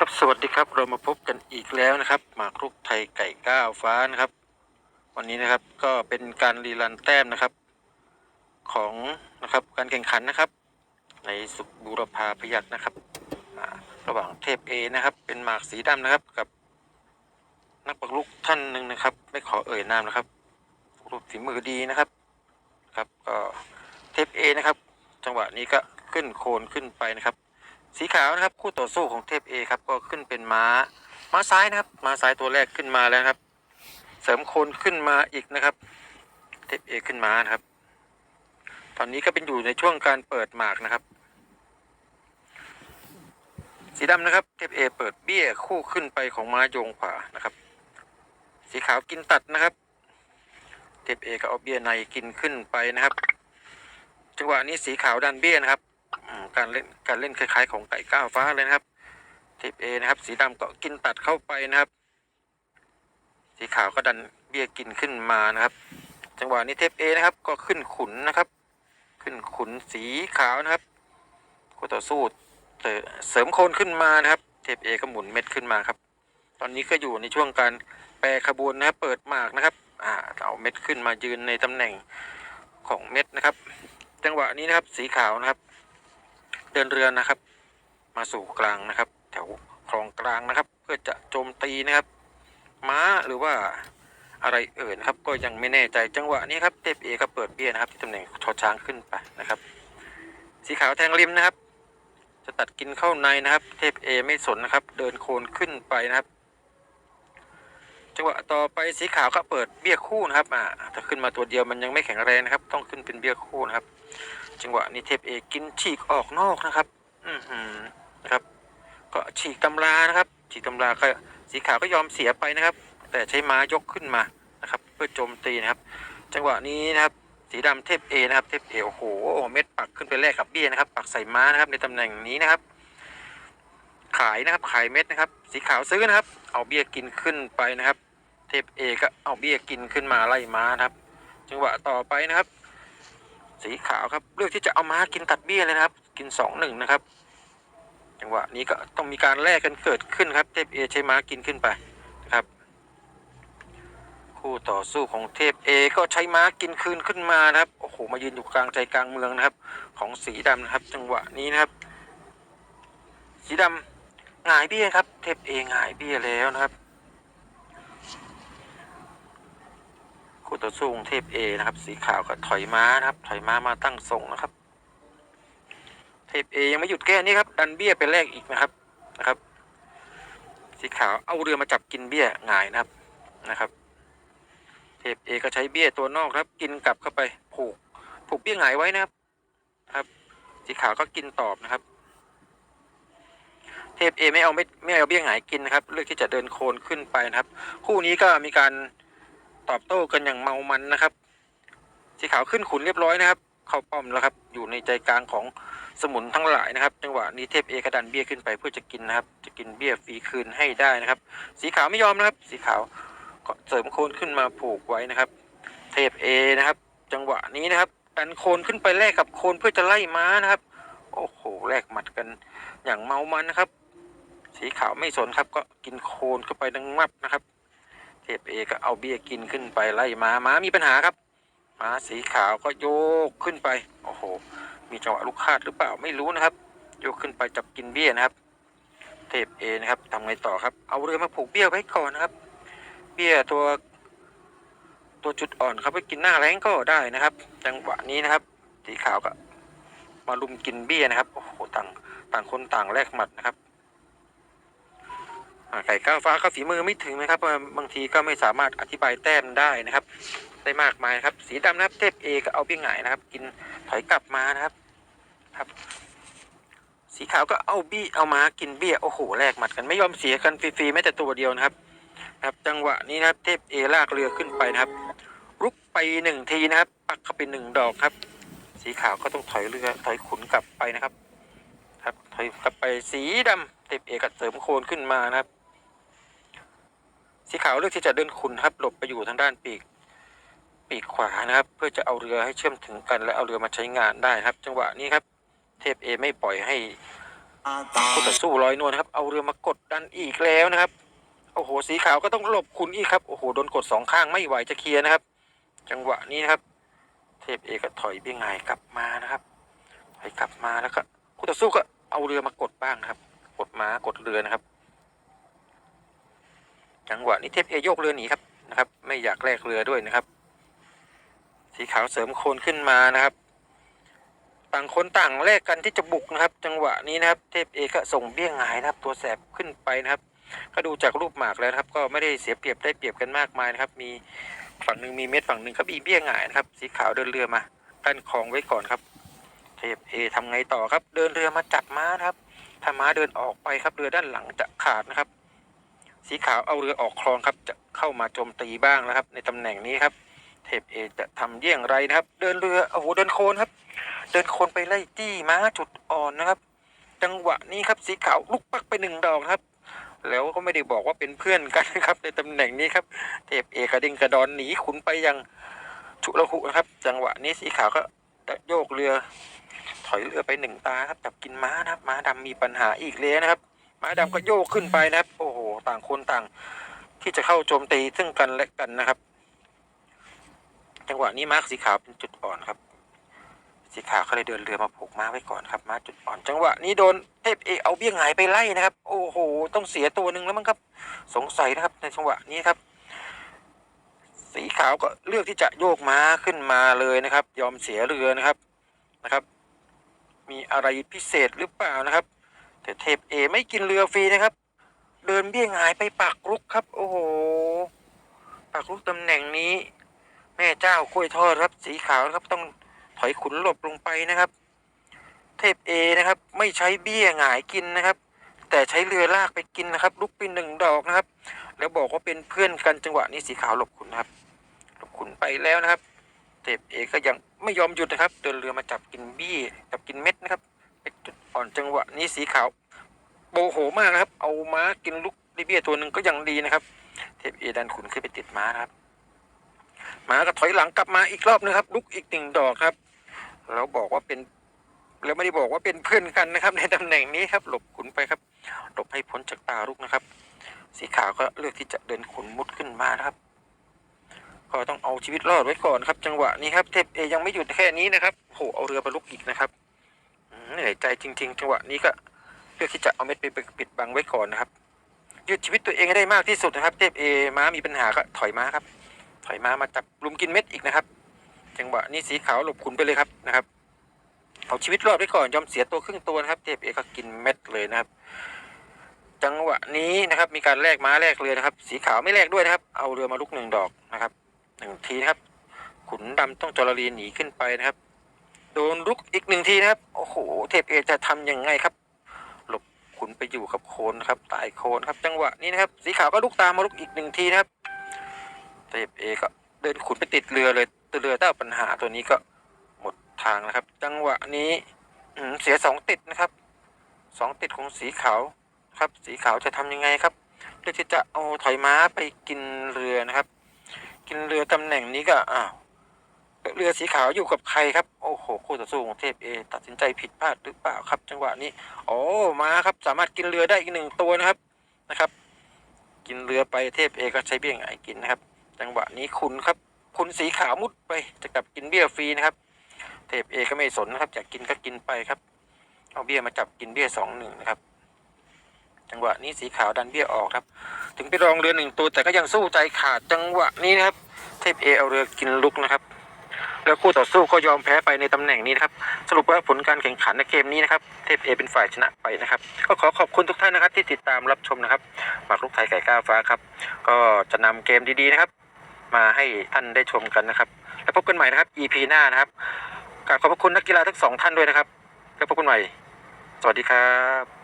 ครับสวัสดีครับเรามาพบกันอีกแล้วนะครับหมากรุกไทยไก่ก้าวฟ้านะครับ วันนี้นะครับก็เป็นการรีรันแต้มนะครับ ของนะครับการแข่งขันนะครับ ในสุขบูรพาพยักนะครับระหว่างเทพเอนะครับเป็นหมากสีดำนะครับกับ นักปักลุกท่านหนึ่งนะครับ ไม่ขอเอ่ยนามนะครับรูปฝีมือดีนะครับครับก็เทพเอนะครับ จังหวะนี้ก็ขึ้นโคนขึ้นไปนะครับ สีขาวนะครับ คู่ต่อสู้ของเทพเอครับก็ขึ้นเป็นม้า ม้าซ้ายนะครับ ม้าซ้ายตัวแรกขึ้นมาแล้วครับ เสริมโคนขึ้นมาอีกนะครับ เทพเอขึ้นมานะครับ ตอนนี้ก็เป็นอยู่ในช่วงการเปิดหมากนะครับ สีดำนะครับ เทพเอเปิดเบี้ยคู่ขึ้นไปของม้าโยงขวานะครับ สีขาวกินตัดนะครับ เทพเอก็เอาเบี้ยในกินขึ้นไปนะครับจังหวะนี้สีขาวดันเบี้ยนะครับ การเล่นการเล่นคล้ายๆ ของไก่ก้าวฟ้าเลยนะครับเทปเอนะครับ สีดำก็กินตัดเข้าไปนะครับ สีขาวก็ดันเบี้ยกินขึ้นมานะครับ จังหวะนี้เทปเอนะครับก็ขึ้นขุนนะครับ ขึ้นขุนสีขาวนะครับคู่ต่อสู้เตะเสริมโคนขึ้นมานะครับ เทปเอก็หมุนเม็ดขึ้นมาครับ ตอนนี้ก็อยู่ในช่วงการแปรขบวนนะครับ เปิดหมากนะครับอ่าเอาเม็ดขึ้นมายืนในตำแหน่งของเม็ดนะครับ จังหวะนี้นะครับสีขาวนะครับ เดินเรือนะครับ มาสู่กลางนะครับ แถวคลองกลางนะครับ เพื่อจะโจมตีนะครับ ม้าหรือว่าอะไรเอ่ยนะครับ ก็ยังไม่แน่ใจจังหวะนี้ครับเทพเอก็เปิดเบี้ยนะครับที่ตำแหน่งชอช้างขึ้นไปนะครับ สีขาวแทงริมนะครับ จะตัดกินเข้าในนะครับ เทพเอไม่สนนะครับ เดินโคนขึ้นไปนะครับ จังหวะต่อไปสีขาวก็เปิดเบี้ยคู่นะครับอ่าถ้าขึ้นมาตัวเดียวมันยังไม่แข็งแรงนะครับ ต้องขึ้นเป็นเบี้ยคู่นะครับ จังหวะนี้เทพเอกกินฉีกออกนอกนะครับ อือหือนะครับ ก็ฉีกตำรานะครับ ฉีกตำราก็สีขาวก็ยอมเสียไปนะครับ แต่ใช้ม้ายกขึ้นมานะครับ เพื่อโจมตีนะครับ จังหวะนี้นะครับ สีดำเทพเอนะครับ เทพเอโอ้โหเม็ดปักขึ้นไปแลกกับเบี้ยนะครับ ปักใส่ม้านะครับ ในตำแหน่งนี้นะครับ ขายนะครับ ขายเม็ดนะครับ สีขาวซื้อนะครับ เอาเบี้ยกินขึ้นไปนะครับ เทพเอก็เอาเบี้ยกินขึ้นมาไล่ม้านะครับ จังหวะต่อไปนะครับ สีขาวครับเลือกที่จะเอาม้ากินตัดเบี้ยเลยนะครับ กินสองหนึ่งนะครับจังหวะนี้ก็ต้องมีการแลกกันเกิดขึ้นครับเทพเอใช้ม้ากินขึ้นไปนะครับคู่ต่อสู้ของเทพเอก็ใช้ม้ากินคืนขึ้นมานะครับโอ้โหมายืนอยู่กลางใจกลางเมืองนะครับ ของสีดำนะครับ จังหวะนี้นะครับ สีดำหงายเบี้ยครับ เทพเอหงายเบี้ยแล้วนะครับ คู่ต่อสู้ของเทพเอนะครับ สีขาวก็ถอยม้านะครับ ถอยม้ามาตั้งทรงนะครับ เทพเอยังไม่หยุดแก้นี้ครับ ดันเบี้ยไปแลกอีกนะครับนะครับ สีขาวเอาเรือมาจับกินเบี้ยหงายนะครับนะครับ เทพเอก็ใช้เบี้ยตัวนอกครับ กินกลับเข้าไปผูกผูกเบี้ยหงายไว้นะครับครับ สีขาวก็กินตอบนะครับ เทพเอไม่เอาไม่ไม่เอาเบี้ยหงายกินนะครับ เลือกที่จะเดินโคนขึ้นไปนะครับ คู่นี้ก็มีการ ตอบโต้กันอย่างเมามันนะครับ สีขาวขึ้นขุนเรียบร้อยนะครับ เข้าป้อมแล้วครับ อยู่ในใจกลางของสมุนทั้งหลายนะครับ จังหวะนี้เทพเอกระดันเบี้ยขึ้นไปเพื่อจะกินนะครับ จะกินเบี้ยฟรีคืนให้ได้นะครับ สีขาวไม่ยอมนะครับ สีขาวก็เสริมโคนขึ้นมาผูกไว้นะครับ เทพเอนะครับ จังหวะนี้นะครับดันโคนขึ้นไปแลกกับโคนเพื่อจะไล่ม้านะครับ โอ้โหแลกหมัดกันอย่างเมามันนะครับ สีขาวไม่สนครับก็กินโคนเข้าไปดังมับนะครับ เทพเอก็เอาเบี้ยกินขึ้นไปไล่มาม้ามีปัญหาครับม้าสีขาวก็โยกขึ้นไปโอ้โห มีจังหวะลูกคาดหรือเปล่าไม่รู้นะครับ โยกขึ้นไปจับกินเบี้ยนะครับ เทพเอนะครับทำไงต่อครับ เอาเรือมาผูกเบี้ยไว้ก่อนนะครับ เบี้ยตัว ตัวจุดอ่อนครับไปกินหน้าแรงก็ได้นะครับ จังหวะนี้นะครับ สีขาวก็มาลุมกินเบี้ยนะครับโอ้โหต่างต่างคนต่างแลกหมัดนะครับ ไก่ก้าวฟ้าก็ฝีมือไม่ถึงนะครับบางทีก็ไม่สามารถอธิบายแต้มได้นะครับ ได้มากมายครับ สีดำนะครับเทพเอก็เอาเบี้ยหงายนะครับ กินถอยกลับมานะครับครับ สีขาวก็เอาบี้เอามากินเบี้ยโอ้โหแลกหมัดกันไม่ยอมเสียกันฟรีๆแม้แต่ตัวเดียวนะครับครับจังหวะนี้นะครับเทพเอลากเรือขึ้นไปนะครับ รุกไปหนึ่งทีนะครับ ปักเข้าไปหนึ่งดอกครับ สีขาวก็ต้องถอยเรือถอยขุนกลับไปนะครับ ครับถอยกลับไปสีดำเทพเอก็เสริมโคนขึ้นมานะครับ สีขาวเลือกที่จะเดินขุนครับหลบไปอยู่ทางด้านปีก ปีกขวานะครับ เพื่อจะเอาเรือให้เชื่อมถึงกัน และเอาเรือมาใช้งานได้ครับ จังหวะนี้ครับ เทพเอไม่ปล่อยให้คู่ต่อสู้ลอยนวลนะครับ เอาเรือมากดดันอีกแล้วนะครับโอ้โหสีขาวก็ต้องหลบคุณอีกครับโอ้โหโดนกดสองข้างไม่ไหวจะเคลียร์นะครับ จังหวะนี้นะครับ เทพเอก็ถอยเบี้ยงไงายกลับมานะครับถอยกลับมาแล้วก็คู่ต่อสู้ก็เอาเรือมากดบ้างครับ กดม้ากดเรือนะครับ จังหวะนี้เทพเอโยกเรือหนีครับนะครับ ไม่อยากแลกเรือด้วยนะครับ สีขาวเสริมโคนขึ้นมานะครับ ต่างคนต่างแลกกันที่จะบุกนะครับ จังหวะนี้นะครับ เทพเอก็ส่งเบี้ยงหายนะครับ ตัวแสบขึ้นไปนะครับ ก็ดูจากรูปหมากแล้วครับ ก็ไม่ได้เสียเปรียบได้เปรียบกันมากมายนะครับ มีฝั่งหนึ่งมีเม็ดฝั่งหนึ่งก็มีเบี้ยงหายนะครับ สีขาวเดินเรือมากั้นคลองไว้ก่อนครับ เทพเอทำไงต่อครับ เดินเรือมาจับม้านะครับถ้าม้าเดินออกไปครับเรือด้านหลังจะขาดนะครับ สีขาวเอาเรือออกคลองครับ จะเข้ามาโจมตีบ้างนะครับ ในตำแหน่งนี้ครับ เทพเอจะทำเยี่ยงไรนะครับ เดินเรือโอ้โหเดินโคนครับ เดินโคนไปไล่จี้ม้าจุดอ่อนนะครับ จังหวะนี้ครับสีขาวลุกปักไปหนึ่งดอกครับ แล้วก็ไม่ได้บอกว่าเป็นเพื่อนกันนะครับ ในตำแหน่งนี้ครับ เทพเอกระดิ่งกระดอนหนีขุนไปยังชุลหุนะครับ จังหวะนี้สีขาวก็โยกเรือ ถอยเรือไปหนึ่งตาครับจับกินม้านะครับ ม้าดำมีปัญหาอีกแล้วนะครับ ม้าดำก็โยกขึ้นไปนะครับ ต่างคนต่าง ที่จะเข้าโจมตีซึ่งกันและกันนะครับ จังหวะนี้ม้าสีขาวเป็นจุดอ่อนครับ สีขาวเขาเลยเดินเรือมาผูกม้าไว้ก่อนครับม้าจุดอ่อน จังหวะนี้โดนเทพเอเอาเบี้ยงหายไปไล่นะครับ โอ้โห ต้องเสียตัวหนึ่งแล้วมั้งครับ สงสัยนะครับ ในจังหวะนี้ครับ สีขาวก็เลือกที่จะโยกม้าขึ้นมาเลยนะครับ ยอมเสียเรือนะครับนะครับ มีอะไรพิเศษหรือเปล่านะครับแต่เทพเอไม่กินเรือฟรีนะครับ เดินเบี้ยงหายไปปักรุกครับ โอ้โหปักรุกตำแหน่งนี้ แม่เจ้ากล้วยทอดครับสีขาวครับต้องถอยขุนหลบลงไปนะครับ เทพเอนะครับ ไม่ใช้เบี้ยหงายกินนะครับ แต่ใช้เรือลากไปกินนะครับ ลุกไปหนึ่งดอกนะครับ แล้วบอกว่าเป็นเพื่อนกันจังหวะนี้สีขาวหลบขุนนะครับหลบขุนไปแล้วนะครับ เทพเอก็ยังไม่ยอมหยุดนะครับเดินเรือมาจับกินบี้จับกินเม็ดนะครับเป็นจุดอ่อนจังหวะนี้สีขาว โบโหมากนะครับ เอาม้ากินลูกดิเบียตัวหนึ่งก็ยังดีนะครับ เทพเอดันขุนขึ้นไปติดม้าครับม้าก็ถอยหลังกลับมาอีกรอบนึงครับลุกอีกหนึ่งดอกครับ แล้วบอกว่าเป็นแล้วไม่ได้บอกว่าเป็นเพื่อนกันนะครับ ในตำแหน่งนี้ครับ หลบขุนไปครับ หลบให้พ้นจากตาลุกนะครับ สีขาวก็เลือกที่จะเดินขุนมุดขึ้นมานะครับ ก็ต้องเอาชีวิตรอดไว้ก่อนครับ จังหวะนี้ครับ เทพเอยังไม่หยุดแค่นี้นะครับโหเอาเรือไปลุกอีกนะครับเหนื่อยใจจริง ๆ จังหวะนี้ก็ เลือที่จะเอาเม็ดไปปิดบังไว้ก่อนนะครับยืดชีวิตตัวเองให้ได้มากที่สุดนะครับ เทพเอม้ามีปัญหาก็ถอยม้าครับ ถอยม้ามาจับลุมกินเม็ดอีกนะครับ จังหวะนี้สีขาวหลบขุนไปเลยครับนะครับเอาชีวิตรอดไว้ก่อนยอมเสียตัวครึ่งตัวนะครับ เทพเอก็กินเม็ดเลยนะครับ จังหวะนี้นะครับ มีการแลกม้าแลกเรือนะครับ สีขาวไม่แลกด้วยนะครับ เอาเรือมาลุกหนึ่งดอกนะครับหนึ่งทีนะครับ ขุนดำต้องจรลีหนีขึ้นไปนะครับ โดนลุกอีกหนึ่งทีนะครับโอ้โหเทพเอจะทำยังไงครับ ขุนไปอยู่กับโคนนะครับตายโคนครับ จังหวะนี้นะครับ สีขาวก็ลุกตามมาลุกอีกหนึ่งทีนะครับเทพเอก็เดินขุนไปติดเรือเลยตเรือเต้าปัญหาตัวนี้ก็หมดทางนะครับ จังหวะนี้อืเสียสองติดนะครับสองติดของสีขาวครับ สีขาวจะทำยังไงครับเพื่อที่จะเอาถอยม้าไปกินเรือนะครับ กินเรือตำแหน่งนี้ก็อ้าวเรือสีขาวอยู่กับใครครับ โอ้โหคู่ต่อสู้ของเทพเอตัดสินใจผิดพลาดหรือเปล่าครับ จังหวะนี้โอ้มาครับสามารถกินเรือได้อีกหนึ่งตัวนะครับนะครับ กินเรือไปเทพเอก็ใช้เบี้ยงไงกินนะครับ จังหวะนี้คุณครับ คุณสีขาวมุดไปจะกลับกินเบี้ยฟรีนะครับ เทพเอก็ไม่สนนะครับอยากกินก็กินไปครับ เอาเบี้ยมาจับกินเบี้ยสองหนึ่งนะครับ จังหวะนี้สีขาวดันเบี้ยออกครับ ถึงไปรองเรือหนึ่งตัวแต่ก็ยังสู้ใจขาดจังหวะนี้นะครับ เทพเอเอาเรือกินลุกนะครับ แล้วคู่ต่อสู้ก็ยอมแพ้ไปในตำแหน่งนี้นะครับ สรุปว่าผลการแข่งขันในเกมนี้นะครับ เทพเอเป็นฝ่ายชนะไปนะครับ ก็ขอขอบคุณทุกท่านนะครับที่ติดตามรับชมนะครับหมากรุกไทยไก่ก้าวฟ้าครับ ก็จะนำเกมดีๆนะครับ มาให้ท่านได้ชมกันนะครับ แล้วพบกันใหม่นะครับ EP หน้านะครับกราบขอบพระคุณนักกีฬาทั้งสองท่านด้วยนะครับ แล้วพบกันใหม่ สวัสดีครับ